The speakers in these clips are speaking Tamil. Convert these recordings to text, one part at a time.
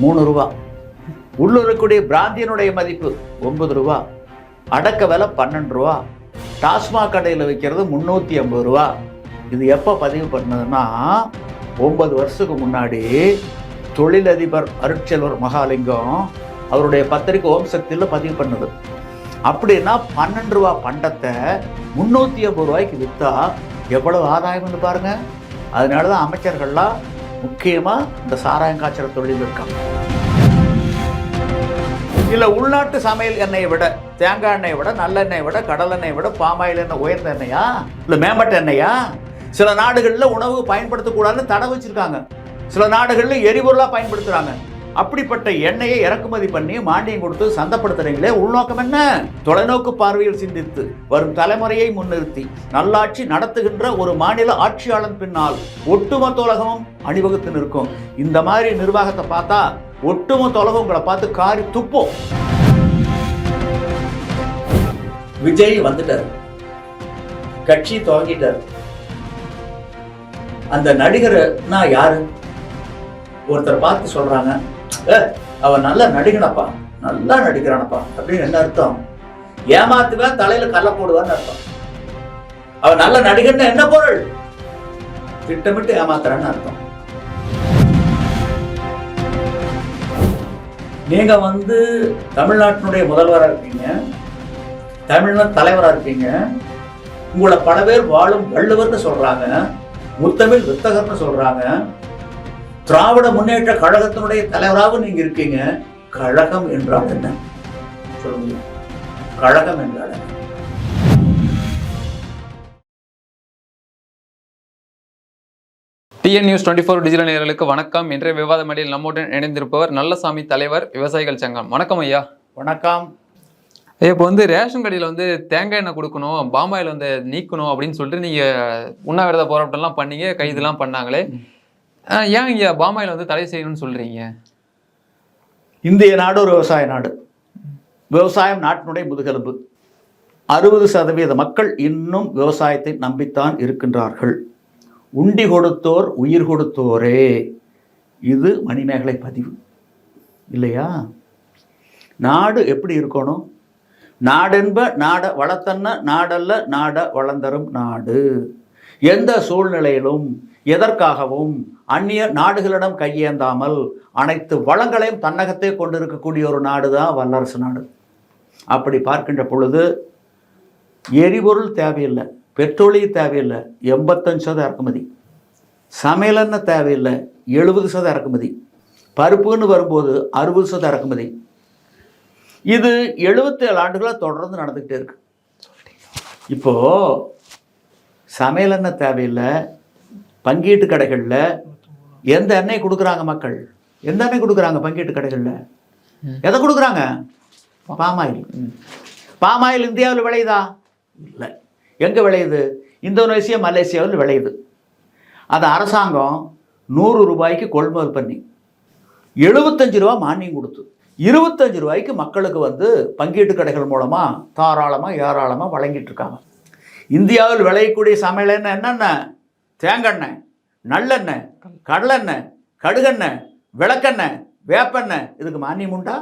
மூணு ரூபா. உள்ளூருக்குடைய பிராந்தியனுடைய மதிப்பு ஒன்பது ரூபா. அடக்க விலை பன்னெண்டு ரூபா. டாஸ்மாக் கடையில் விற்கிறது முந்நூற்றி ஐம்பது ரூபா. இது எப்போ பதிவு பண்ணதுன்னா ஒன்பது வருஷத்துக்கு முன்னாடி தொழிலதிபர் அருட்செல்வர் மகாலிங்கம் அவருடைய பத்திரிக்கை ஓம் சக்தியில் பதிவு பண்ணுது. அப்படின்னா பன்னெண்டு ரூபா பண்டத்தை முந்நூற்றி ஐம்பது ரூபாய்க்கு விற்றா எவ்வளவு ஆதாயம்னு பாருங்க. அதனால தான் அமைச்சர்கள்லாம் முக்கியமாக இந்த சாராயம் காய்ச்சற தொழில் இருக்காங்க இல்லை உள்நாட்டு சமையல் எண்ணெயை விட தேங்காய் எண்ணெயை விட நல்லெண்ணெயை விட கடலெண்ணெய் விட பாமாயில் எண்ணெய் உயர்ந்த எண்ணெயா? இல்லை மேம்பட்ட எண்ணெயா? சில நாடுகளில் உணவு பயன்படுத்தக்கூடாதுன்னு தடை வச்சிருக்காங்க. சில நாடுகளில் எரிபொருளாக பயன்படுத்துகிறாங்க அப்படிப்பட்ட எண்ணெயை இறக்குமதி பண்ணி மானியம் கொடுத்து சந்தப்படுத்துறீங்களே உள்நோக்கம் என்ன? தொலைநோக்கு பார்வையில் சிந்தித்து வரும் தலைமுறையை முன்னிறுத்தி நல்லாட்சி நடத்துகின்ற ஒரு மாநில ஆட்சியாளன் பின்னால் ஒட்டுமொத்த உலகமும் அணிவகுத்து நிற்கும். இந்த மாதிரி நிர்வாகத்தை பார்த்தா ஒட்டுமொத்த உலகம் உங்களை பார்த்து காரி துப்போம். விஜய் வந்துட்டார். கட்சி துவங்கிட்டார். அந்த நடிகர் நான் யாரு? ஒருத்தர் பார்த்து சொல்றாங்க. அவன் நல்லா நடிகனப்பா. நல்லா நடிக்கிறானப்பா. அப்படின்னு என்ன அர்த்தம்? ஏமாத்துவேன் தலையில கல்ல போடுவான்னு அர்த்தம். அவன் நல்ல நடிகன்னு என்ன பொருள்? திட்டமிட்டு ஏமாத்துறான்னு அர்த்தம். நீங்க வந்து தமிழ்நாட்டினுடைய முதல்வரா இருக்கீங்க. தமிழ்நாடு தலைவரா இருக்கீங்க. உங்களை பல பேர் வாழும் வள்ளுவர்னு சொல்றாங்க. முத்தமிழ் வித்தகர்னு சொல்றாங்க. திராவிட முன்னேற்ற கழகத்தினுடைய தலைவராகவும் நீங்க இருக்கீங்க. கழகம் என்றால் என்ன? சொல்லுங்க. கழகம் என்றால் என்ன? TN news twenty four digital நேயர்களுக்கு வணக்கம். இன்றைய விவாத மேடையில் நம்முடன் இணைந்திருப்பவர் நல்லசாமி தலைவர் விவசாயிகள் சங்கம். வணக்கம் ஐயா. வணக்கம். இப்போ வந்து ரேஷன் கடையில் வந்து தேங்காய் எண்ணெய் கொடுக்கணும் பாமாயில் வந்து நீக்கணும் அப்படின்னு சொல்லிட்டு நீங்கள் உண்ணாவிரத போராட்டம்லாம் பண்ணீங்க கைதுலாம் பண்ணாங்களே. ஏன் இங்கே பாமாயில் வந்து தடை செய்யணும்னு சொல்கிறீங்க இந்திய நாடு ஒரு விவசாய நாடு. விவசாயம் நாட்டினுடைய முதுகெலும்பு. அறுபது சதவீத மக்கள் இன்னும் விவசாயத்தை நம்பித்தான் இருக்கின்றார்கள். உண்டி கொடுத்தோர் உயிர் கொடுத்தோரே. இது மணிமேகலை பதிவு. இல்லையா? நாடு எப்படி இருக்கணும்? நாடென்ப நாட வளத்தன்ன நாடல்ல நாட வளர்ந்தரும் நாடு. எந்த சூழ்நிலையிலும் எதற்காகவும் அந்நிய நாடுகளிடம் கையேந்தாமல் அனைத்து வளங்களையும் தன்னகத்தே கொண்டிருக்கக்கூடிய ஒரு நாடு தான் வல்லரசு நாடு. அப்படி பார்க்கின்ற பொழுது எரிபொருள் தேவையில்லை பெட்ரோலியம் தேவையில்லை எண்பத்தஞ்சு சதம் இறக்குமதி. சமையலெண்ணெய் தேவையில்லை எழுபது சதம் இறக்குமதி. பருப்புன்னு வரும்போது அறுபது சதம் இறக்குமதி. இது எழுபத்தேழு ஆண்டுகளாக தொடர்ந்து நடந்துக்கிட்டே இருக்கு. சமையல் சமையலெண்ணெய் தேவையில்லை பங்கீட்டு கடைகளில் எந்த எண்ணெய் கொடுக்குறாங்க மக்கள்? எந்த எண்ணெய் கொடுக்குறாங்க பங்கீட்டு கடைகளில்? எதை கொடுக்குறாங்க? பாமாயில் பாமாயில் இந்தியாவில் விளையுதா? இல்லை. எங்கே விளையுது? இந்தோனேசியா மலேசியாவில் விளையுது. அது அரசாங்கம் நூறு ரூபாய்க்கு கொள்முதல் பண்ணி எழுபத்தஞ்சு ரூபா மானியம் கொடுத்து இருபத்தஞ்சு ரூபாய்க்கு மக்களுக்கு வந்து பங்கீட்டு கடைகள் மூலமாக தாராளமாக ஏராளமாக வழங்கிட்டு இருக்காங்க. இந்தியாவில் விளையக்கூடிய சமையல் என்னென்ன? தேங்காய் நல்லெண்ணெய் கடலெண்ணெய் கடுகெண்ணெய் விளக்கெண்ணெய் வேப்பெண்ணெய். இதுக்கு மானியம் உண்டா?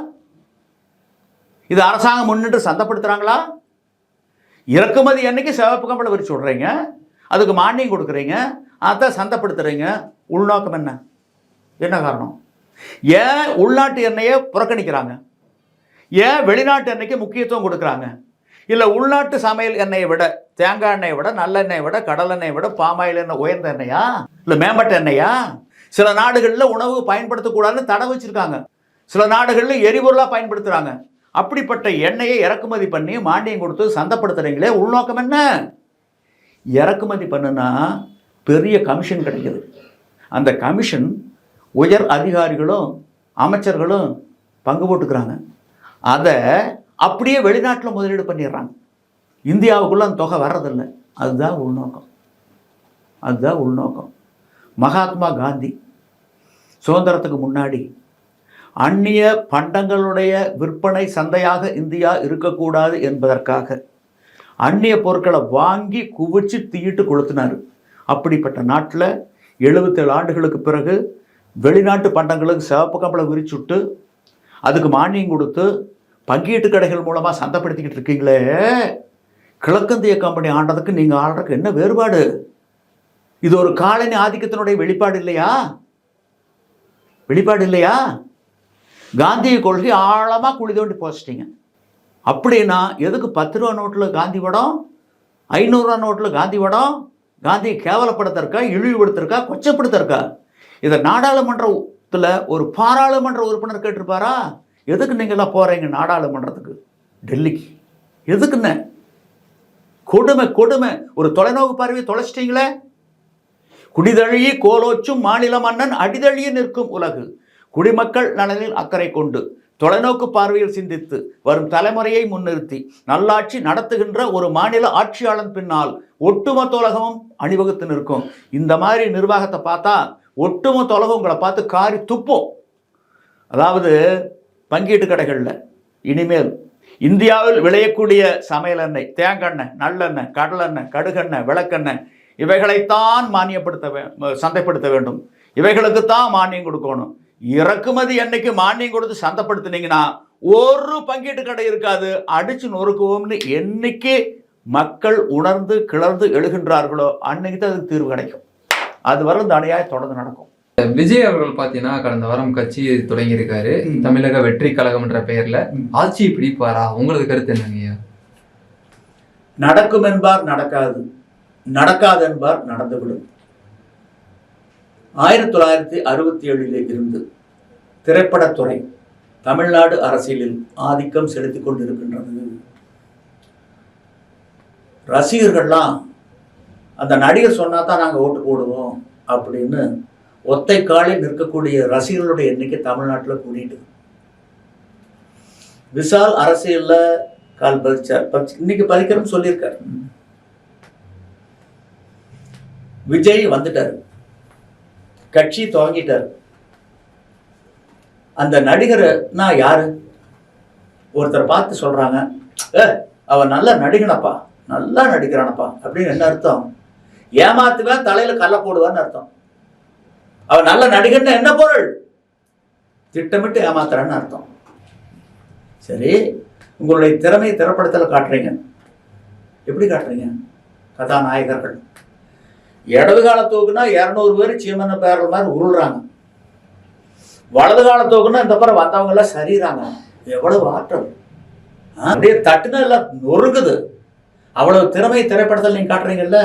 இது அரசாங்கம் முன்னிட்டு சந்தப்படுத்துகிறாங்களா இறக்குமதி அன்னைக்கு சிவப்பு கம்பளை விரிச்சு விட்றீங்க அதுக்கு மானியம் கொடுக்குறீங்க? அதை சந்தப்படுத்துகிறீங்க உள்நோக்கம் என்ன? என்ன காரணம்? ஏன் உள்நாட்டு எண்ணெயை புறக்கணிக்கிறாங்க? ஏன் வெளிநாட்டு எண்ணெய்க்கு முக்கியத்துவம் கொடுக்குறாங்க? இல்லை உள்நாட்டு சமையல் எண்ணெயை விட தேங்காய் எண்ணெயை விட நல்லெண்ணெயை விட கடலெண்ணெயை விட பாமாயில் எண்ணெய் உயர்ந்த எண்ணெயா? இல்லை மேம்பட்ட எண்ணெயா? சில நாடுகளில் உணவு பயன்படுத்தக்கூடாதுன்னு தடை வச்சிருக்காங்க. சில நாடுகளில் எரிபொருளாக பயன்படுத்துகிறாங்க அப்படிப்பட்ட எண்ணெயை இறக்குமதி பண்ணி மானியம் கொடுத்து சந்தப்படுத்துகிறீங்களே உள்நோக்கம் என்ன? இறக்குமதி பண்ணுனா பெரிய கமிஷன் கிடைக்குது. அந்த கமிஷன் உயர் அதிகாரிகளும் அமைச்சர்களும் பங்கு போட்டுக்கிறாங்க. அதை அப்படியே வெளிநாட்டில் முதலீடு பண்ணிடுறாங்க. இந்தியாவுக்குள்ளே அந்த தொகை வர்றதில்லை. அதுதான் உள்நோக்கம். அதுதான் உள்நோக்கம். மகாத்மா காந்தி சுதந்திரத்துக்கு முன்னாடி அந்நிய பண்டங்களுடைய விற்பனை சந்தையாக இந்தியா இருக்கக்கூடாது என்பதற்காக அந்நிய பொருட்களை வாங்கி குவிச்சு தீயிட்டு கொளுத்தினார். அப்படிப்பட்ட நாட்டில் எழுபத்தேழு ஆண்டுகளுக்கு பிறகு வெளிநாட்டு பண்டங்களுக்கு சிவப்பு கம்பளை விரிச்சுட்டு அதுக்கு மானியம் கொடுத்து பங்கீட்டு கடைகள் மூலமாக சந்தைப்படுத்திக்கிட்டு இருக்கீங்களே? கிழக்கந்திய கம்பெனி ஆண்டதுக்கு நீங்கள் ஆள்றதுக்கு என்ன வேறுபாடு? இது ஒரு காலனி ஆதிக்கத்தினுடைய வெளிப்பாடு இல்லையா? வெளிப்பாடு இல்லையா? காந்திய கொள்கை ஆழமாக குழி தோண்டி போச்சிட்டிங்க. அப்படின்னா எதுக்கு பத்து ரூபா நோட்டில் காந்தி படம் ஐநூறுரூவா நோட்டில் காந்தி படம் காந்தியை கேவலப்படுத்திருக்கா இழிவுபடுத்திருக்கா கொச்சப்படுத்திருக்கா இதை நாடாளுமன்றத்தில் ஒரு பாராளுமன்ற உறுப்பினர் கேட்டிருப்பாரா? எதுக்கு நீங்களாம் போகிறீங்க நாடாளுமன்றத்துக்கு? டெல்லிக்கு. எதுக்குன்னு கொடுமை கொடுமை. ஒரு தொலைநோக்கு பார்வையை தொலைச்சிட்டீங்களே? குடிதழிய கோலோச்சும் மாநில மன்னன் அடிதழிய நிற்கும் உலகு. குடிமக்கள் நலனில் அக்கறை கொண்டு தொலைநோக்கு பார்வையில் சிந்தித்து வரும் தலைமுறையை முன்னிறுத்தி நல்லாட்சி நடத்துகின்ற ஒரு மாநில ஆட்சியாளன் பின்னால் ஒட்டுமொத்த உலகமும் அணிவகுத்து நிற்கும். இந்த மாதிரி நிர்வாகத்தை பார்த்தா ஒட்டுமொத்த உலகம் உங்களை பார்த்து காரி துப்போம். அதாவது பங்கீட்டு கடைகளில். இனிமேல் இந்தியாவில் விளையக்கூடிய சமையல் எண்ணெய் தேங்காய் நல்லெண்ணெய் கடலெண்ணெய் கடுகெண்ணெய் விளக்கெண்ணெய் இவைகளைத்தான் மானியப்படுத்த சந்தைப்படுத்த வேண்டும். இவைகளுக்கு தான் மானியம் கொடுக்கணும். இறக்குமதி எண்ணெய்க்கு மானியம் கொடுத்து சந்தைப்படுத்துனீங்கன்னா ஒரு பங்கீட்டு கடை இருக்காது. அடிச்சு நொறுக்குவோம்னு என்னைக்கு மக்கள் உணர்ந்து கிளர்ந்து எழுகின்றார்களோ அன்னைக்கு தான் அதுக்கு தீர்வு கிடைக்கும். அது வரை இந்த தொடர்ந்து நடக்கும். விஜய் அவர்கள் பாத்தீங்கன்னா கடந்த வாரம் கட்சி தொடங்கியிருக்காரு. தமிழக வெற்றி கழகம் என்ற பெயர்ல. ஆட்சியை பிடிப்பாரா? உங்களது கருத்து என்னங்கய்யா நடக்கும் என்பார் நடக்காது. நடக்காது என்பார் நடந்துவிடும். ஆயிரத்தி தொள்ளாயிரத்தி அறுபத்தி ஏழிலே இருந்து திரைப்படத்துறை தமிழ்நாடு அரசியலில் ஆதிக்கம் செலுத்திக் கொண்டிருக்கின்றது. ரசிகர்கள்லாம் அந்த நடிகர் சொன்னா தான் நாங்கள் ஓட்டு போடுவோம் அப்படின்னு ஒத்தை காலில் நிற்கக்கூடிய ரசிகர்களுடைய எண்ணிக்கை தமிழ்நாட்டில் கூடிட்டு. விஷால் அரசியல்ல கால் பதிச்சார். இன்னைக்கு பதிக்கிறேன்னு சொல்லியிருக்காரு. விஜய் வந்துட்டார். கட்சி துவங்கிட்டார். அந்த நடிகர்னா யாரு? ஒருத்தர் பார்த்து சொல்றாங்க ஏ அவன் நல்லா நடிகனப்பா நல்லா நடிக்கிறானப்பா அப்படின்னு என்ன அர்த்தம்? ஏமாத்துவேன் தலையில கல்ல போடுவான்னு அர்த்தம். அவன் நல்ல நடிகர்னா என்ன பொருள்? திட்டமிட்டு ஏமாத்துறான்னு அர்த்தம். சரி உங்களுடைய திறமையை திறப்படத்தில் காட்டுறீங்க. எப்படி காட்டுறீங்க? கதாநாயகர்கள். இடது கால தூக்குனா இரநூறு பேர் சீமன பேரல் மாதிரி உருள்றாங்க. வலது கால தூக்குனா இந்த பிறகு வந்தவங்க எல்லாம் சரிறாங்க எவ்வளவு ஆற்றல். அப்படியே தட்டுனா எல்லாம் நொறுங்குது. அவ்வளவு திறமை திரைப்படத்தில் நீங்க காட்டுறீங்கல்ல?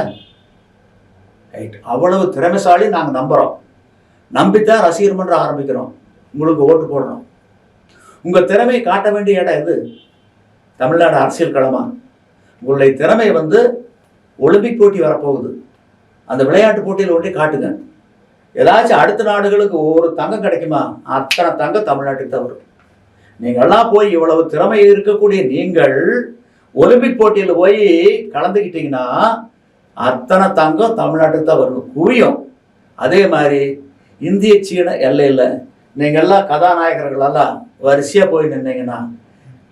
ரைட் அவ்வளவு திறமைசாலி நாங்கள் நம்புறோம். நம்பித்தான் ரசிகர் மன்றம் ஆரம்பிக்கிறோம். உங்களுக்கு ஓட்டு போடணும். உங்கள் திறமையை காட்ட வேண்டிய இடம் எது? தமிழ்நாடு அரசியல் களமா? உங்களுடைய திறமை வந்து ஒலிம்பிக் போட்டி வரப்போகுது. அந்த விளையாட்டு போட்டியில் ஒன்றே காட்டுங்க. ஏதாச்சும் அடுத்த நாடுகளுக்கு ஒரு தங்கம் கிடைக்குமா? அத்தனை தங்கம் தமிழ்நாட்டுக்கு தான் வரும். நீங்கள்லாம் போய் இவ்வளவு திறமை இருக்கக்கூடிய நீங்கள் ஒலிம்பிக் போட்டியில் போய் கலந்துக்கிட்டீங்கன்னா அத்தனை தங்கம் தமிழ்நாட்டுக்கு தான் வரும். குவியும். அதே மாதிரி இந்திய சீன எல்லையில் நீங்கள் எல்லாம் கதாநாயகர்களெல்லாம் வரிசையாக போய் நின்னீங்கன்னா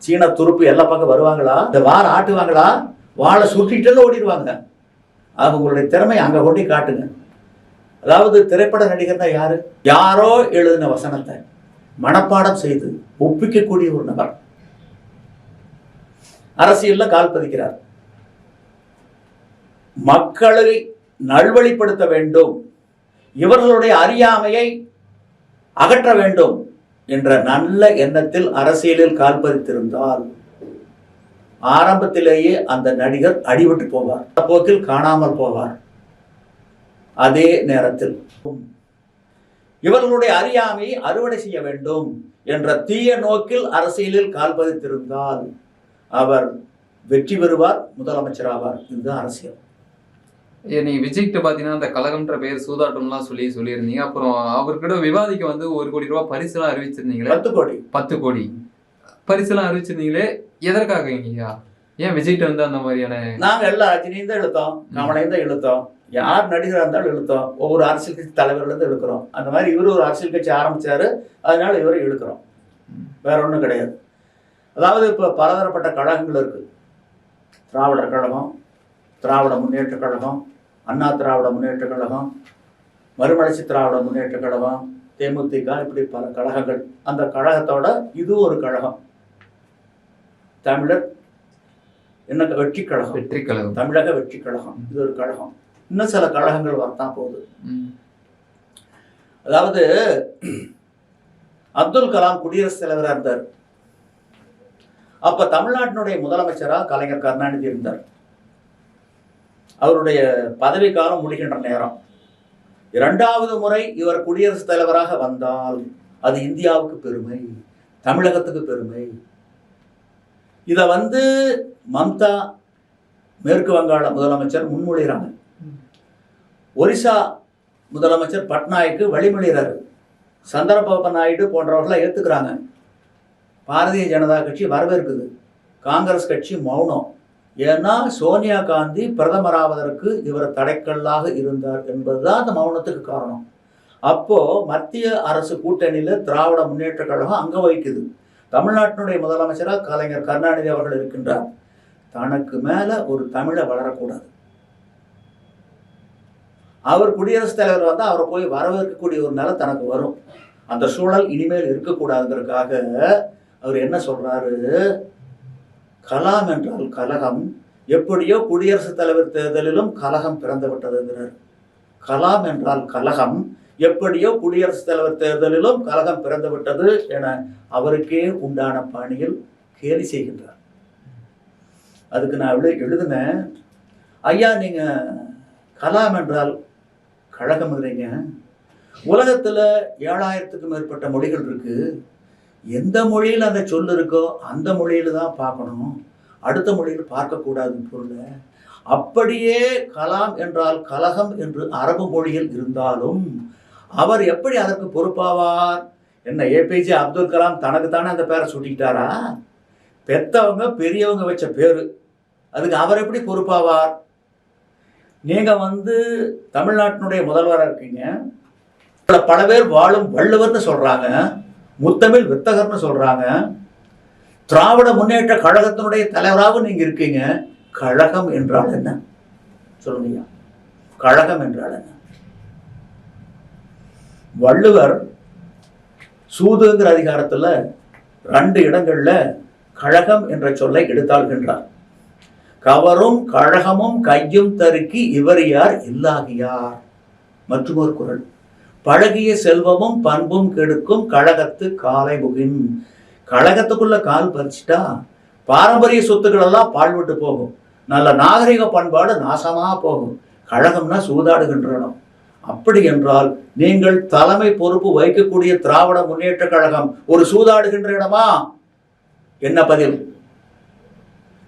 சீன துருப்பு எல்லா பக்கம் வருவாங்களா? இந்த வார ஆட்டுவாங்களா? வாழை சுட்டிட்டு ஓடிடுவாங்க. அவங்களுடைய திறமை அங்கே கொண்டு காட்டுங்க. அதாவது திரைப்பட நடிகர் தான் யாரு? யாரோ எழுதின வசனத்தை மனப்பாடம் செய்து ஒப்பிக்கக்கூடிய ஒரு நபர். அரசியலில் கால் பதிக்கிறார். மக்களை நல்வழிப்படுத்த வேண்டும். இவர்களுடைய அறியாமையை அகற்ற வேண்டும் என்ற நல்ல எண்ணத்தில் அரசியலில் கால் பதித்திருந்தால் ஆரம்பத்திலேயே அந்த நடிகர் அடிபட்டு போவார். போக்கில் காணாமல் போவார். அதே நேரத்தில் இவர்களுடைய அறியாமையை அறுவடை செய்ய வேண்டும் என்ற தீய நோக்கில் அரசியலில் கால் பதித்திருந்தால் அவர் வெற்றி பெறுவார் முதலமைச்சராவார். இதுதான் அரசியல். நீங்க விஜய்கிட்ட பாத்தீங்கன்னா அந்த கழகம்ன்ற பெயர் சூதாட்டம்லாம் சொல்லி சொல்லியிருந்தீங்க. அப்புறம் அவர்கிட்ட விவாதிக்க வந்து ஒரு கோடி ரூபாய் பரிசுலாம் அறிவிச்சிருந்தீங்களே? பத்து கோடி. பத்து கோடி. பரிசுலாம் அறிவிச்சிருந்தீங்களே? எதற்காக ஐயா ஏன் விஜய்கிட்ட வந்து அந்த மாதிரியான நாங்க எல்லாம் ரஜினியும் தான் இழுத்தோம். கமலையும் தான் இழுத்தோம். யார் நடிகராக இருந்தாலும் இழுத்தோம். ஒவ்வொரு அரசியல் கட்சி தலைவர்கள் இருந்து இழுக்கிறோம். அந்த மாதிரி இவரு ஒரு அரசியல் கட்சி ஆரம்பிச்சாரு. அதனால இவரை இழுக்கிறோம். வேற ஒன்றும் கிடையாது. அதாவது இப்போ பலதரப்பட்ட கழகங்கள் இருக்கு. திராவிடர் கழகம் திராவிட முன்னேற்ற கழகம் அண்ணா திராவிட முன்னேற்ற கழகம் மறுமலர்ச்சி திராவிட முன்னேற்ற கழகம் தேமுதிக இப்படி பல கழகங்கள். அந்த கழகத்தோட இது ஒரு கழகம். தமிழர் என்ன வெற்றி கழகம்? வெற்றி கழகம். தமிழக வெற்றி கழகம். இது ஒரு கழகம். இன்னும் சில கழகங்கள் வரத்தான் போகுது. அதாவது அப்துல் கலாம் குடியரசுத் தலைவராக இருந்தார். அப்ப தமிழ்நாட்டினுடைய முதலமைச்சரா கலைஞர் கருணாநிதி இருந்தார். அவருடைய பதவி காலம் முடிகின்ற நேரம். இரண்டாவது முறை இவர் குடியரசுத் தலைவராக வந்தால் அது இந்தியாவுக்கு பெருமை தமிழகத்துக்கு பெருமை. இதை வந்து மம்தா மேற்கு வங்காள முதலமைச்சர் முன்மொழிகிறாங்க ஒரிசா முதலமைச்சர் பட்நாயக்கு வழிமொழிகிறார் சந்திரபாபு நாயுடு போன்றவர்களாம் ஏற்றுக்கிறாங்க பாரதிய ஜனதா கட்சி வரவேற்குது. காங்கிரஸ் கட்சி மௌனம். ஏன்னா சோனியா காந்தி பிரதமராவதற்கு இவர் தடைக்கல்லாக இருந்தார் என்பதுதான் அந்த மௌனத்துக்கு காரணம். அப்போது மத்திய அரசு கூட்டணியில் திராவிட முன்னேற்ற கழகம் அங்க வகிக்குது. தமிழ்நாட்டினுடைய முதலமைச்சராக கலைஞர் கருணாநிதி அவர்கள் இருக்கின்றார். தனக்கு மேலே ஒரு தமிழை வளரக்கூடாது. அவர் குடியரசுத் தலைவர் வந்தால் அவரை போய் வரவேற்கக்கூடிய ஒரு நிலை தனக்கு வரும். அந்த சூழல் இனிமேல் இருக்கக்கூடாதுங்கிறதுக்காக அவர் என்ன சொல்கிறாரு கலாம் என்றால் கலகம். எப்படியோ குடியரசுத் தலைவர் தேர்தலிலும் கலகம் பிறந்து விட்டதுங்கிறார் கலாம் என்றால் கலகம். எப்படியோ குடியரசுத் தலைவர் தேர்தலிலும் கலகம் பிறந்து விட்டது என அவருக்கே உண்டான பாணியில் கேலி செய்கின்றார். அதுக்கு நான் எழு எழுதினேன். ஐயா நீங்க கலாம் என்றால் கழகம்ங்கிறீங்க உலகத்துல ஏழாயிரத்துக்கும் மேற்பட்ட மொழிகள் இருக்கு. எந்த மொழியில் அந்த சொல் இருக்கோ அந்த மொழியில் தான் பார்க்கணும். அடுத்த மொழியில் பார்க்கக்கூடாது பொருளை. அப்படியே கலாம் என்றால் கலகம் என்று அரபு மொழியில் இருந்தாலும் அவர் எப்படி அதற்கு பொறுப்பாவார்? என்ன ஏபிஜே அப்துல் கலாம் தனக்கு தானே அந்த பேரை சுட்டிக்கிட்டாரா? பெத்தவங்க பெரியவங்க வச்ச பேர். அதுக்கு அவர் எப்படி பொறுப்பாவார்? நீங்கள் வந்து தமிழ்நாட்டினுடைய முதல்வராக இருக்கீங்க. பல பேர் வாழும் வள்ளுவர்னு சொல்கிறாங்க முத்தமிழ் வித்தகர்னு சொல்றாங்க. திராவிட முன்னேற்ற கழகத்தினுடைய தலைவராகவும் நீங்க இருக்கீங்க. கழகம் என்றால் என்ன? சொல்லுங்க கழகம் என்றால் என்ன? வள்ளுவர் சூதுங்கிற அதிகாரத்தில் ரெண்டு இடங்களில் கழகம் என்ற சொல்லை எடுத்தாள்கின்றார். கவரும் கழகமும் கையும் தருக்கி இவர் யார்? இல்லாகியார். மற்றொரு குரல். பழகிய செல்வமும் பண்பும் கெடுக்கும் கழகத்து காலை முகின். கழகத்துக்குள்ள கால் பறிச்சிட்டா பாரம்பரிய சொத்துக்கள் எல்லாம் பாழ்விட்டு போகும். நல்ல நாகரிக பண்பாடு நாசமாக போகும். கழகம்னா சூதாடுகின்ற இடம் அப்படி என்றால் நீங்கள் தலைமை பொறுப்பு வகிக்கக்கூடிய திராவிட முன்னேற்ற கழகம் ஒரு சூதாடுகின்ற இடமா? என்ன பதில்?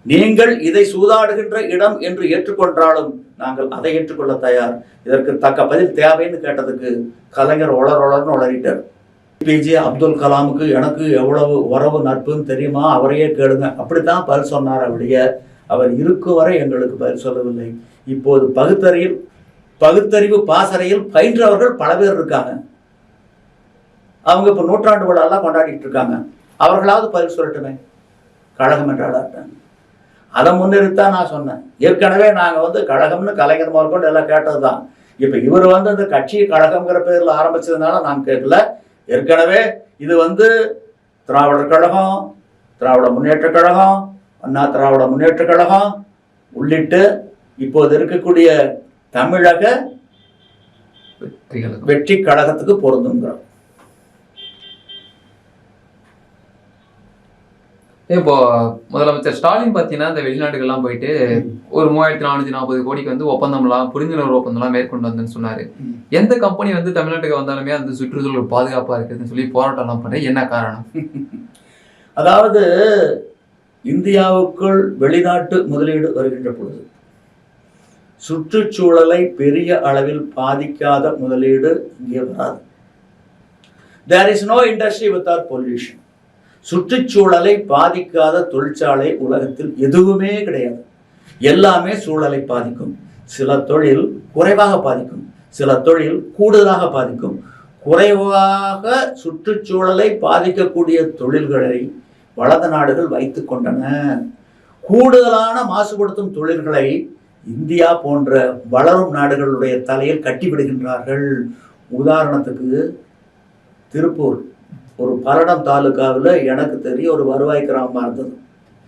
நீங்கள் இதை சூதாடுகின்ற இடம் என்று ஏற்றுக்கொண்டாலும் நாங்கள் அதை ஏற்றுக்கொள்ள தயார். இதற்கு தக்க பதில் தேவைன்னு கேட்டதுக்கு கலைஞர் ஒளர் ஒளர்னு உளறிட்டார். பிஜே அப்துல் கலாமுக்கு எனக்கு எவ்வளவு உறவு நட்புன்னு தெரியுமா? அவரையே கேளுங்க. அப்படித்தான் பதில் சொன்னார் அப்படிய அவர் இருக்கும் வரை எங்களுக்கு பதில் சொல்லவில்லை. இப்போது பகுத்தறியில் பகுத்தறிவு பாசறையில் பயின்றவர்கள் பல பேர் இருக்காங்க. அவங்க இப்போ நூற்றாண்டு விழாலாம் கொண்டாடிட்டு இருக்காங்க. அவர்களாவது பதில் சொல்லட்டுமே. கழகம் என்றால் அதை முன்னிறுத்தான் நான் சொன்னேன். ஏற்கனவே நாங்கள் வந்து கழகம்னு கலைஞர் முதற்கொண்டு எல்லாம் கேட்டது தான் இப்போ இவர் வந்து இந்த கட்சி கழகம்ங்கிற பேரில் ஆரம்பிச்சதுனால நான் கேட்கல. ஏற்கனவே இது வந்து திராவிடர் கழகம் திராவிட முன்னேற்ற கழகம் அண்ணா திராவிட முன்னேற்ற கழகம் உள்ளிட்டு இப்போது இருக்கக்கூடிய தமிழக வெற்றி கழகத்துக்கு பொருந்துங்கிறோம் இப்போ முதலமைச்சர் ஸ்டாலின் பார்த்தீங்கன்னா இந்த வெளிநாட்டுக்கெல்லாம் போயிட்டு ஒரு மூவாயிரத்தி நானூத்தி நாற்பது கோடிக்கு வந்து ஒப்பந்தம்லாம் புரிந்துணர்வு ஒப்பந்தம்லாம் மேற்கொண்டு வந்தேன்னு சொன்னாரு. எந்த கம்பெனி வந்து தமிழ்நாட்டுக்கு வந்தாலுமே அந்த சுற்றுச்சூழல் பாதுகாப்பா இருக்குதுன்னு சொல்லி போராட்டம்லாம் பண்ண என்ன காரணம்? அதாவது இந்தியாவுக்குள் வெளிநாட்டு முதலீடு வருகின்ற பொழுது சுற்றுச்சூழலை பெரிய அளவில் பாதிக்காத முதலீடு இங்கே வராது. There is no industry without pollution சுற்றுச்சூழலை பாதிக்காத தொழிற்சாலை உலகத்தில் எதுவுமே கிடையாது. எல்லாமே சூழலை பாதிக்கும். சில தொழில் குறைவாக பாதிக்கும். சில தொழில் கூடுதலாக பாதிக்கும். குறைவாக சுற்றுச்சூழலை பாதிக்கக்கூடிய தொழில்களை வளர்ந்த நாடுகள் வைத்து கொண்டன. கூடுதலான மாசுபடுத்தும் தொழில்களை இந்தியா போன்ற வளரும் நாடுகளுடைய தலையில் கட்டிவிடுகின்றார்கள் உதாரணத்துக்கு திருப்பூர். ஒரு பல்லடம் தாலுக்காவில் எனக்கு தெரிய ஒரு வருவாய் கிராமமாக இருந்தது.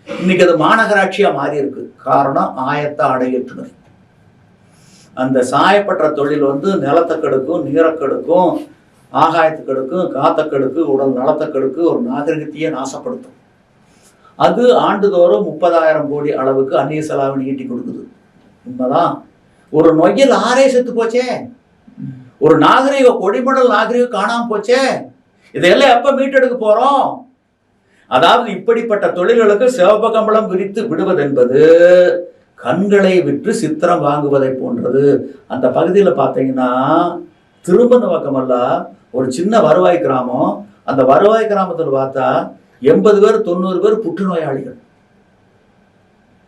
இன்னைக்கு அது மாநகராட்சியாக மாறி இருக்கு. காரணம் ஆயத்த அடையேற்றுனர் அந்த சாயப்பட்ட தொழில் வந்து நிலத்தை கெடுக்கும் நீரை கெடுக்கும் ஆகாயத்தை கெடுக்கும் காத்த கெடுக்கு உடல் நலத்தை கெடுக்கு ஒரு நாகரிகத்தையே நாசப்படுத்தும். அது ஆண்டுதோறும் முப்பதாயிரம் கோடி அளவுக்கு அந்நிய செலாவணி ஈட்டி கொடுக்குது. உண்மைதான். ஒரு நொய்யில் ஆரே செத்து போச்சே. ஒரு நாகரிக கொடிமடல் நாகரிகம் காணாமல் போச்சே. இதையெல்லாம் எப்ப மீட்டெடுக்க போறோம்? அதாவது இப்படிப்பட்ட தொழில்களுக்கு சிவபகம்பளம் விரித்து விடுவது என்பது கண்களை விற்று சித்திரம் வாங்குவதை போன்றது. அந்த பகுதியில் பார்த்தீங்கன்னா திரும்ப பக்கமல்ல ஒரு சின்ன வருவாய் கிராமம். அந்த வருவாய் கிராமத்தில் பார்த்தா எண்பது பேர் தொண்ணூறு பேர் புற்றுநோயாளிகள்.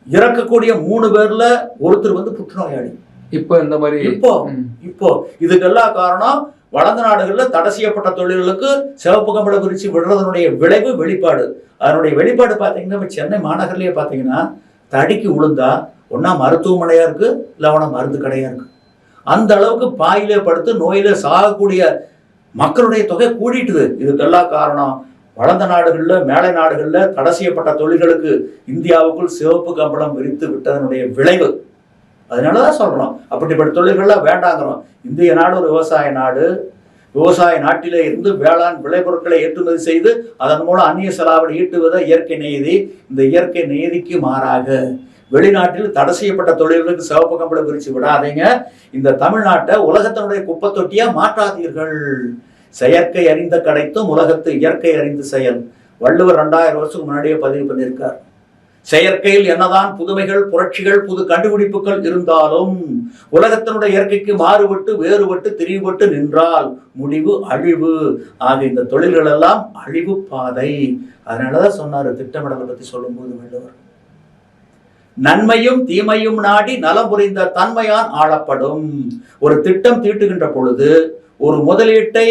இறக்கக்கூடிய மூணு பேர்ல ஒருத்தர் வந்து புற்றுநோயாளி. இப்போ இந்த மாதிரி இப்போ. இப்போ இதுக்கெல்லாம் காரணம் வளர்ந்த நாடுகளில் தடை செய்யப்பட்ட தொழில்களுக்கு சிவப்பு கம்பள குறிச்சி விடுறதனுடைய விளைவு வெளிப்பாடு. அதனுடைய வெளிப்பாடு பார்த்தீங்கன்னா இப்போ சென்னை மாநகர்லேயே பார்த்தீங்கன்னா தடிக்கு உளுந்தா ஒன்றா மருத்துவமனையாக இருக்குது இல்லை ஒன்றா மருந்து கடையாக இருக்குது அந்த அளவுக்கு பாயிலே படுத்து நோயில சாகக்கூடிய மக்களுடைய தொகை கூடிட்டுது. இதுக்கெல்லாம் காரணம் வளர்ந்த நாடுகளில் மேலை நாடுகளில் தடை செய்யப்பட்ட தொழில்களுக்கு இந்தியாவுக்குள் சிவப்பு கம்பளம் விரித்து விட்டதனுடைய விளைவு. அதனால தான் சொல்கிறோம் அப்படிப்பட்ட தொழில்கள்லாம் வேண்டாங்கிறோம். இந்திய நாடு ஒரு விவசாய நாடு. விவசாய நாட்டிலே இருந்து வேளாண் விளைபொருட்களை ஏற்றுமதி செய்து அதன் மூலம் அந்நிய செலாவணி ஈட்டுவதை இயற்கை நியதி இந்த இயற்கை நியதிக்கு மாறாக வெளிநாட்டில் தடை செய்யப்பட்ட தொழில்களுக்கு சிவப்பு கம்பளம் விரிச்சு விடாதீங்க. இந்த தமிழ்நாட்டை உலகத்தினுடைய குப்பை தொட்டியா மாற்றாதீர்கள். செயற்கை அறிந்த கடைத்தும் உலகத்து இயற்கை அறிந்து செயல். வள்ளுவர் ரெண்டாயிரம் வருஷத்துக்கு முன்னாடியே பதிவு பண்ணியிருக்கார். செயற்கையில் என்னதான் புதுமைகள் புரட்சிகள் புது கண்டுபிடிப்புகள் இருந்தாலும் உலகத்தினுடைய இயற்கைக்கு மாறுபட்டு வேறுபட்டு திரிவுபட்டு நின்றால் முடிவு அழிவு. ஆக இந்த தொழில்கள் எல்லாம் அழிவு பாதை. அதனாலதான் சொன்னாரு திட்டமிடலை பத்தி சொல்லும்போது வள்ளுவர். நன்மையும் தீமையும் நாடி நலம் புரிந்த தன்மையான் ஆளப்படும். ஒரு திட்டம் தீட்டுகின்ற பொழுது ஒரு முதலீட்டை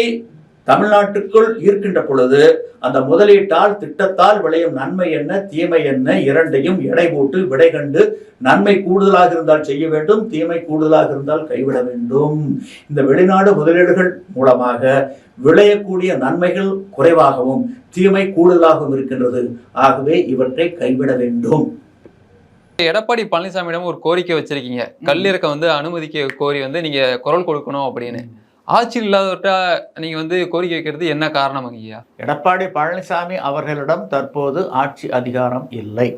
தமிழ்நாட்டுக்குள் ஈர்க்கின்ற பொழுது அந்த முதலீட்டால் திட்டத்தால் விளையும் நன்மை என்ன தீமை என்ன இரண்டையும் எடை போட்டு விடை கண்டு நன்மை கூடுதலாக இருந்தால் செய்ய வேண்டும் தீமை கூடுதலாக இருந்தால் கைவிட வேண்டும். இந்த வெளிநாடு முதலீடுகள் மூலமாக விளையக்கூடிய நன்மைகள் குறைவாகவும் தீமை கூடுதலாகவும் இருக்கின்றது. ஆகவே இவற்றை கைவிட வேண்டும். எடப்பாடி பழனிசாமியிடம் ஒரு கோரிக்கை வச்சிருக்கீங்க. கல்லிறக்க வந்து அனுமதிக்க கோரி வந்து நீங்க குரல் கொடுக்கணும் அப்படின்னு. ஆட்சியில் இல்லாதவர்கிட்ட நீங்க வந்து கோரிக்கை வைக்கிறது என்ன காரணம் ஐயா எடப்பாடி பழனிசாமி அவர்களிடம் தற்போது ஆட்சி அதிகாரம் இல்லை.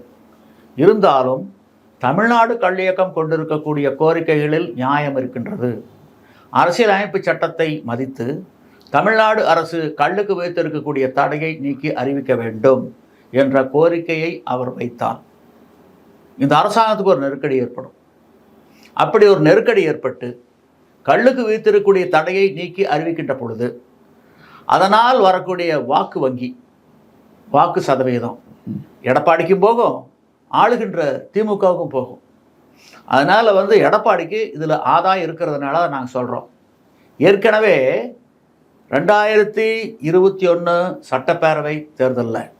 இருந்தாலும் தமிழ்நாடு கல்லியக்கம் கொண்டிருக்கக்கூடிய கோரிக்கைகளில் நியாயம் இருக்கின்றது. அரசியலமைப்பு சட்டத்தை மதித்து தமிழ்நாடு அரசு கல்லுக்கு வைத்திருக்கக்கூடிய தடையை நீக்கி அறிவிக்க வேண்டும் என்ற கோரிக்கையை அவர் வைத்தார். இந்த அரசாங்கத்துக்கு ஒரு நெருக்கடி ஏற்படும். அப்படி ஒரு நெருக்கடி ஏற்பட்டு கல்லுக்கு வீத்திருக்கூடிய தடையை நீக்கி அறிவிக்கின்ற பொழுது அதனால் வரக்கூடிய வாக்கு வங்கி வாக்கு சதவீதம். எடப்பாடிக்கும் போகும் ஆளுகின்ற திமுகவுக்கும் போகும். அதனால் வந்து எடப்பாடிக்கு இதில் ஆதாயம் இருக்கிறதுனால நாங்கள் சொல்கிறோம் ஏற்கனவே ரெண்டாயிரத்தி இருபத்தி ஒன்று சட்டப்பேரவை தேர்தலில்.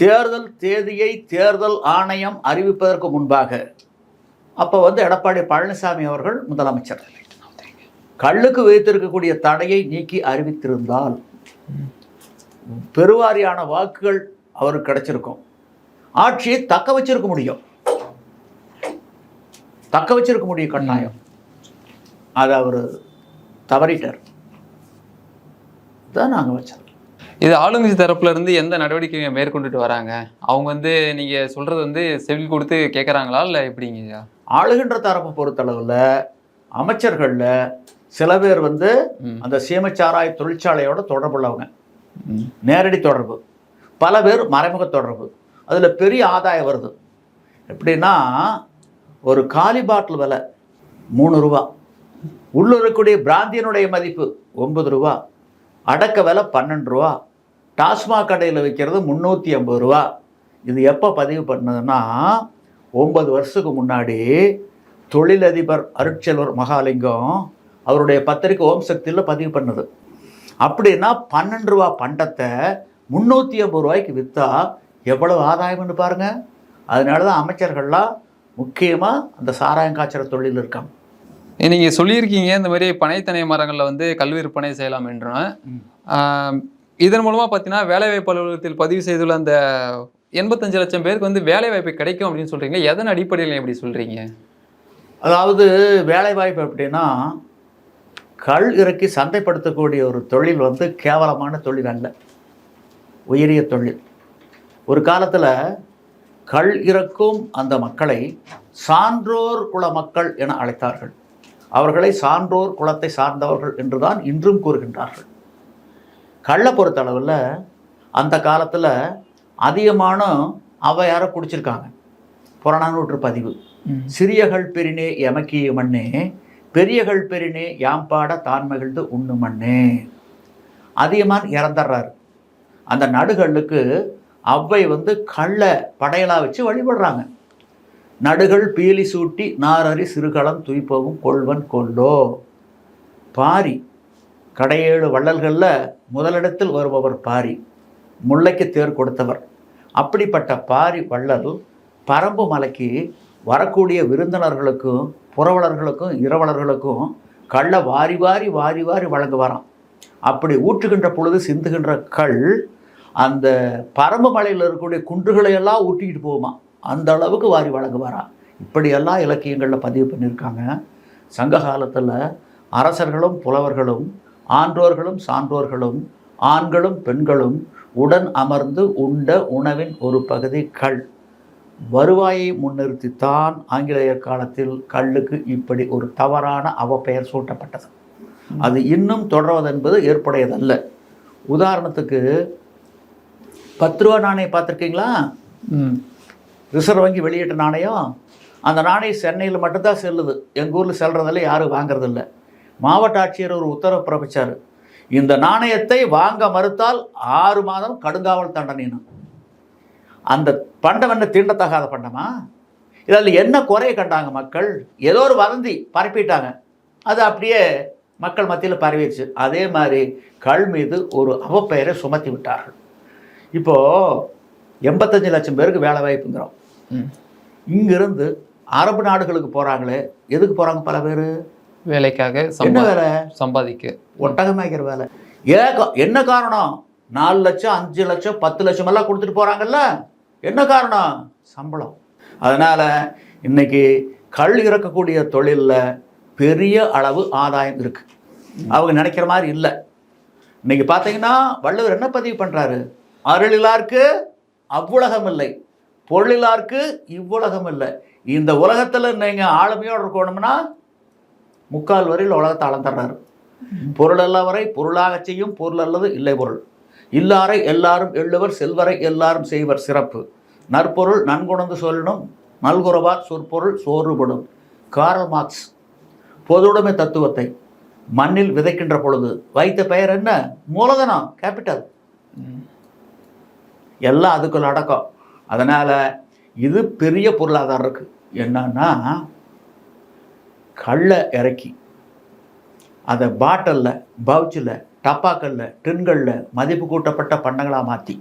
தேர்தல் தேதியை தேர்தல் ஆணையம் அறிவிப்பதற்கு முன்பாக அப்போ வந்து எடப்பாடி பழனிசாமி அவர்கள் முதலமைச்சர். கள்ளுக்கு வைத்திருக்கக்கூடிய தடையை நீக்கி அறிவித்திருந்தால் பெருவாரியான வாக்குகள் அவருக்கு கிடைச்சிருக்கும். ஆட்சியை தக்க வச்சிருக்க முடியும். தக்க வச்சிருக்க முடியும் கட்டாயம். அதை அவர் தவறிட்டார். தான் நாங்கள் வச்சோம். இது ஆளுங்கட்சி தரப்புல இருந்து எந்த நடவடிக்கையை மேற்கொண்டுட்டு வராங்க? அவங்க வந்து நீங்க சொல்றது வந்து செவில் கொடுத்து கேட்கறாங்களா இல்ல எப்படிங்க ஆளுகின்ற தரப்பை பொறுத்தளவில் அமைச்சர்களில் சில பேர் வந்து. அந்த சீமச்சாராய தொழிற்சாலையோட தொடர்புள்ளவங்க. நேரடி தொடர்பு. பல பேர் மறைமுக தொடர்பு. அதில் பெரிய ஆதாயம் வருது. எப்படின்னா ஒரு காலி பாட்டில் விலை மூணு ரூபா. உள்ள இருக்கக்கூடிய பிராந்தியனுடைய மதிப்பு ஒன்பது ரூபா. அடக்க விலை பன்னெண்டு ரூபா. டாஸ்மாக் கடையில் விற்கிறது முந்நூற்றி ஐம்பது ரூபா. இது எப்போ பதிவு பண்ணதுன்னா ஒம்பது வருஷத்துக்கு முன்னாடி தொழிலதிபர் அருட்செல்வர் மகாலிங்கம் அவருடைய பத்திரிக்கை ஓம் சக்தியில் பதிவு பண்ணது. அப்படின்னா பன்னெண்டு ரூபா பண்டத்தை முந்நூற்றி ஐம்பது ரூபாய்க்கு விற்றா எவ்வளவு ஆதாயம்னு பாருங்க. அதனால தான் அமைச்சர்கள்லாம் முக்கியமாக அந்த சாராயம் காய்ச்சற தொழில் இருக்காங்க நீங்க சொல்லியிருக்கீங்க இந்த மாதிரி பனைத்தனை மரங்கள்ல வந்து கல் விற்பனை செய்யலாம் என்றும். ஆஹ் இதன் மூலமா பார்த்தீங்கன்னா வேலைவாய்ப்பு அலுவலகத்தில் பதிவு செய்துள்ள அந்த எண்பத்தஞ்சு லட்சம் பேருக்கு வந்து வேலைவாய்ப்பு கிடைக்கும் அப்படின்னு சொல்றீங்க. எதன் அடிப்படையில் எப்படி சொல்றீங்க? அதாவது வேலைவாய்ப்பு எப்படின்னா கள் இறக்கி சந்தைப்படுத்தக்கூடிய ஒரு தொழில் வந்து கேவலமான தொழில் அல்ல. உயரிய தொழில். ஒரு காலத்தில் கள் இறக்கும் அந்த மக்களை சான்றோர் குல மக்கள் என அழைத்தார்கள். அவர்களை சான்றோர் குலத்தை சார்ந்தவர்கள் என்றுதான் இன்றும் கூறுகின்றார்கள். கள்ளை பொறுத்தளவில் அந்த காலத்தில் அதிகமான அவையாரை குடிச்சிருக்காங்க. புறநானூற்று பதிவு. சிறியகள் பெரினே எமக்கிய மண்ணே பெரியகள் பெரினே யாம்பாட தான் மகிழ்ந்து உண்ணு மண்ணே. அதியமான் இறந்துடுறாரு அந்த நடுகளுக்கு அவ்வை வந்து கள்ள படையலா வச்சு வழிபடுறாங்க. நடுகள் பீலி சூட்டி நாரறி சிறுகளம் துய்ப்பவும் கொள்வன் கொல்லோ பாரி கடையேழு வள்ளல்களில் முதலிடத்தில் வருபவர் பாரி முல்லைக்கு தேர் கொடுத்தவர். அப்படிப்பட்ட பாரி வள்ளல் பரம்பு மலைக்கு வரக்கூடிய விருந்தினர்களுக்கும் புறவலர்களுக்கும் இரவலர்களுக்கும் கள்ள வாரி வாரி வாரி வாரி வழங்குவாராம். அப்படி ஊற்றுகின்ற பொழுது சிந்துகின்ற கள் அந்த பரம்பு மலையில் இருக்கக்கூடிய குன்றுகளை எல்லாம் ஊட்டிக்கிட்டு போகுமா அந்த அளவுக்கு வாரி வழங்குவாராம் இப்படியெல்லாம் இலக்கியங்களில் பதிவு பண்ணியிருக்காங்க சங்க காலத்தில் அரசர்களும் புலவர்களும் ஆன்றோர்களும் சான்றோர்களும் ஆண்களும் பெண்களும் உடன் அமர்ந்து உண்ட உணவின் ஒரு பகுதி கள் வருவாயை முன்னிறுத்தித்தான் ஆங்கிலேயர் காலத்தில் கல்லுக்கு இப்படி ஒரு தவறான அவப்பெயர் சூட்டப்பட்டது. அது இன்னும் தொடர்வதென்பது ஏற்புடையதல்ல. உதாரணத்துக்கு பத்து ரூபா நாணயம் பார்த்துருக்கீங்களா? ரிசர்வ் வங்கி வெளியிட்ட நாணயம் அந்த நாணயம் சென்னையில் மட்டும்தான் செல்லுது. எங்கள் ஊரில் செல்கிறதில்ல யாரும் வாங்குறதில்ல. மாவட்ட ஆட்சியர் ஒரு உத்தரவு பிறப்பிச்சார். இந்த நாணயத்தை வாங்க மறுத்தால் ஆறு மாதம் கடுங்காவல் தண்டனைன்னு. அந்த பண்டம் என்ன தீண்டத்தகாத பண்டமா? இதில் என்ன குறைய கண்டாங்க மக்கள்? ஏதோ ஒரு வதந்தி பரப்பிட்டாங்க. அது அப்படியே மக்கள் மத்தியில் பரவிடுச்சு அதே மாதிரி கல் மீது ஒரு அவப்பெயரை சுமத்தி விட்டார்கள். இப்போது எண்பத்தஞ்சு லட்சம் பேருக்கு வேலை வாய்ப்புங்கிறோம். இங்கிருந்து அரபு நாடுகளுக்கு போகிறாங்களே எதுக்கு போகிறாங்க பல பேர்? வேலைக்காக என்ன வேலை? சம்பாதிக்க. ஒட்டகம் மேய்க்கிற வேலை. கா- என்ன காரணம்? நாலு லட்சம் அஞ்சு லட்சம் பத்து லட்சம் எல்லாம் கொடுத்துட்டு போகிறாங்கல்ல என்ன காரணம்? சம்பளம். அதனால் இன்னைக்கு கள் இறக்கக்கூடிய தொழிலில் பெரிய அளவு ஆதாயம் இருக்குது அவங்க நினைக்கிற மாதிரி இல்லை. இன்னைக்கு பார்த்தீங்கன்னா வள்ளுவர் என்ன பதிவு பண்ணுறாரு அருளிலார்க்கு அவ்வுலகம் இல்லை. பொருளிலார்க்கு இவ்வுலகம் இல்லை இந்த உலகத்தில் நீங்கள் ஆளுமையோடு இருக்கணும்னா முக்கால் வரையில் உலகத்தை அளந்துடுறாரு பொருள் அல்லவரை பொருளாகச் செய்யும் பொருள் அல்லது இல்லை பொருள். இல்லாரை எல்லாரும் எள்ளுவர் செல்வரை எல்லாரும் செய்வர் சிறப்பு. நற்பொருள் நன்குணர்ந்து சொல்லணும். நல்குறவார் சொற்பொருள் சோறுபடும். காரல் மார்க்ஸ் பொதுவுடைமை தத்துவத்தை மண்ணில் விதைக்கின்ற பொழுது வைத்த பெயர் என்ன? மூலதனம் கேபிட்டல். எல்லாம் அதுக்குள்ள அடக்கம். அதனால் இது பெரிய பொருளாதாரம் இருக்குது என்னன்னா கல்லை இறக்கி அதை பாட்டிலில் பவுச்சில் டப்பாக்களில் டின்களில் மதிப்பு கூட்டப்பட்ட பண்டங்களாக மாற்றி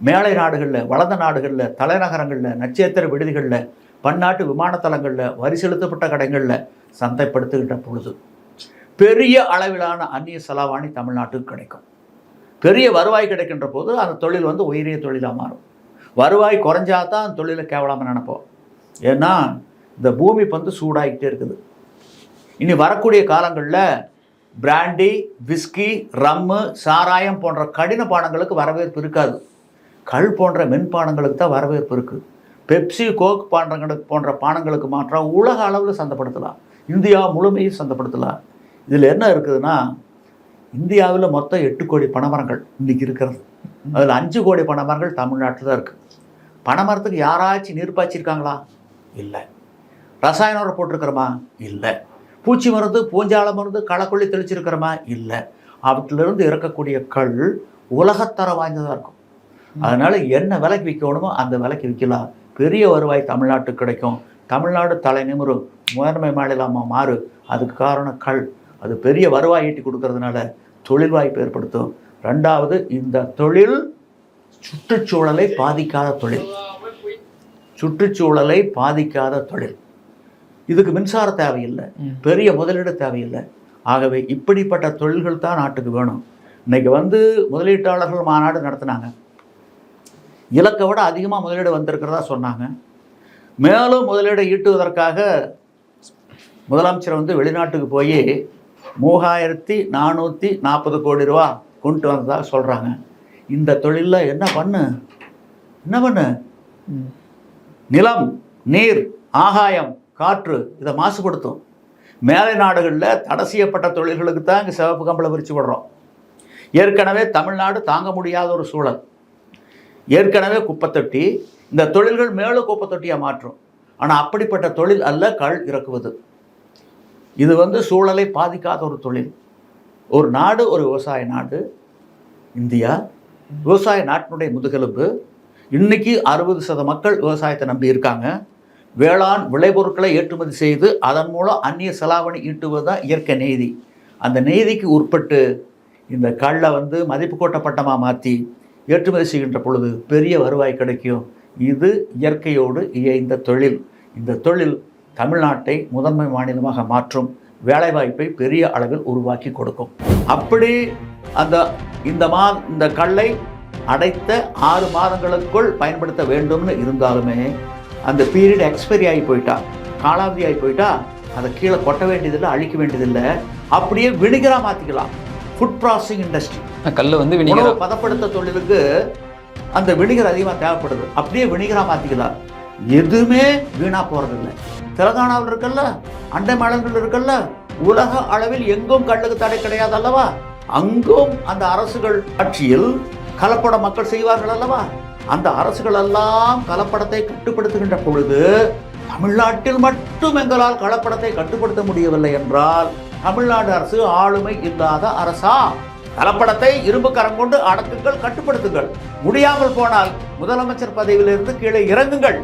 மேலை நாடுகளில் வளர்ந்த நாடுகளில் தலைநகரங்களில் நட்சத்திர விடுதிகளில் பன்னாட்டு விமானத்தலங்களில் வரி செலுத்தப்பட்ட கடைகளில் சந்தைப்படுத்துகின்ற பொழுது பெரிய அளவிலான அந்நிய செலாவாணி தமிழ்நாட்டுக்கு கிடைக்கும். பெரிய வருவாய் கிடைக்கின்ற போது அந்த தொழில் வந்து உயரிய தொழிலாக மாறும். வருவாய் குறைஞ்சா தான் தொழிலை கேவலாமல் நினைப்போம். ஏன்னா இந்த பூமி பந்து சூடாகிட்டே இருக்குது. இனி வரக்கூடிய காலங்களில் பிராண்டி விஸ்கி ரம்மு சாராயம் போன்ற கடின பானங்களுக்கு வரவேற்பு இருக்காது. கல் போன்ற மென்பானங்களுக்கு தான் வரவேற்பு இருக்குது பெப்சி கோக் பானங்களுக்கு போன்ற பானங்களுக்கு மாற்றம் உலக அளவில் சந்தப்படுத்தலாம். இந்தியா முழுமையும் சந்தப்படுத்தலாம். இதில் என்ன இருக்குதுன்னா இந்தியாவில் மொத்தம் எட்டு கோடி பனைமரங்கள் இன்றைக்கி இருக்கிறது. அதில் அஞ்சு கோடி பனைமரங்கள் தமிழ்நாட்டில் தான் இருக்குது பனைமரத்துக்கு யாராச்சும் நீர் பாய்ச்சிருக்காங்களா இல்லை. ரசாயன உரம் போட்டிருக்கிறோமா? இல்லை. பூச்சி மருந்து பூஞ்சால மருந்து களக்கொல்லி தெளிச்சிருக்கிறோமா? இல்லை. அவற்றிலிருந்து இறக்கக்கூடிய கள் உலகத்தரம் வாய்ந்ததாக இருக்கும். அதனால் என்ன விலைக்கு விற்கணுமோ அந்த விலைக்கு விற்கலாம். பெரிய வருவாய் தமிழ்நாட்டுக்கு கிடைக்கும். தமிழ்நாடு தலை நிமிரும். முதன்மை மாநிலமாக மாறு. அதுக்கு காரணம் கள் அது பெரிய வருவாய் ஈட்டி கொடுக்கறதுனால தொழில் வாய்ப்பு ஏற்படுத்தும். ரெண்டாவது இந்த தொழில் சுற்றுச்சூழலை பாதிக்காத தொழில். சுற்றுச்சூழலை பாதிக்காத தொழில். இதுக்கு மின்சார தேவையில்லை. பெரிய முதலீடு தேவையில்லை. ஆகவே இப்படிப்பட்ட தொழில்கள் தான் நாட்டுக்கு வேணும். இன்னைக்கு வந்து முதலீட்டாளர்கள் மாநாடு நடத்தினாங்க. இலக்கை விட அதிகமாக முதலீடு வந்திருக்கிறதா சொன்னாங்க. மேலும் முதலீடை ஈட்டுவதற்காக முதலமைச்சர் வந்து வெளிநாட்டுக்கு போய் மூவாயிரத்தி நானூற்றி நாற்பது கோடி ரூபா கொண்டு வந்ததாக சொல்கிறாங்க இந்த தொழிலில் என்ன பண்ணு? என்ன பண்ணு. நிலம் நீர் ஆகாயம் காற்று இதை மாசுபடுத்தும். மேலை நாடுகளில் தடை செய்யப்பட்ட தொழில்களுக்கு தான் இங்கே சிவப்பு கம்பளை விரிச்சு விடுறோம். ஏற்கனவே தமிழ்நாடு தாங்க முடியாத ஒரு சூழல். ஏற்கனவே குப்பத்தொட்டி இந்த தொழில்கள் மேலும் குப்பத்தொட்டியாக மாற்றும். ஆனால் அப்படிப்பட்ட தொழில் அல்ல கள் இறக்குவது. இது வந்து சூழலை பாதிக்காத ஒரு தொழில். ஒரு நாடு ஒரு விவசாய நாடு இந்தியா விவசாய நாட்டினுடைய முதுகெலும்பு. இன்னைக்கு அறுபது சத மக்கள் விவசாயத்தை நம்பி இருக்காங்க. வேளாண் விளைபொருட்களை ஏற்றுமதி செய்து அதன் மூலம் அந்நிய செலாவணி ஈட்டுவது தான் இயற்கை நீதி. அந்த நீதிக்கு உட்பட்டு இந்த கல்லை வந்து மதிப்பு கூட்ட பட்டமாக மாற்றி ஏற்றுமதி செய்கின்ற பொழுது பெரிய வருவாய் கிடைக்கும். இது இயற்கையோடு இயைந்த தொழில். இந்த தொழில் தமிழ்நாட்டை முதன்மை மாநிலமாக மாற்றும். வேலைவாய்ப்பை பெரிய அளவில் உருவாக்கி கொடுக்கும். அப்படி அந்த இந்த மா இந்த கல்லை அடைத்த ஆறு மாதங்களுக்குள் பயன்படுத்த வேண்டும்னு இருந்தாலுமே அந்த பீரியட் எக்ஸ்பைரி ஆகி போயிட்டா காலாவதி ஆகி போயிட்டா அதை கீழே கொட்ட வேண்டியதில்லை அழிக்க வேண்டியதில்லை அப்படியே வினிகரா மாற்றிக்கலாம் ஃபுட் ப்ராசஸிங் இண்டஸ்ட்ரி கல்லை வந்து வினிகரா பதப்படுத்த தொழிலுக்கு அந்த வினிகர் அதிகமாக தேவைப்படுது. அப்படியே வினிகரா மாற்றிக்கலாம் எதுவுமே வீணா போறதில்லை. தெலங்கானாவில் இருக்கல்ல அண்டை மாநிலங்கள் இருக்கல்ல உலக அளவில் எங்கும் கல்லுக்கு தடை கிடையாது அல்லவா? அங்கும் அந்த அரசுகள் ஆட்சியில் கலப்பட மக்கள் செய்வார்கள் அல்லவா? அந்த அரசுகள் எல்லாம் கலப்படத்தை கட்டுப்படுத்துகின்ற பொழுது தமிழ்நாட்டில் மட்டும் எங்களால் கலப்படத்தை கட்டுப்படுத்த முடியவில்லை என்றால் தமிழ்நாடு அரசு ஆளுமை இல்லாத அரசா? கலப்படத்தை இரும்பு கரம் கொண்டு அடக்குங்கள் கட்டுப்படுத்துங்கள். முடியாமல் போனால் முதலமைச்சர் பதவியிலிருந்து கீழே இறங்குங்கள்.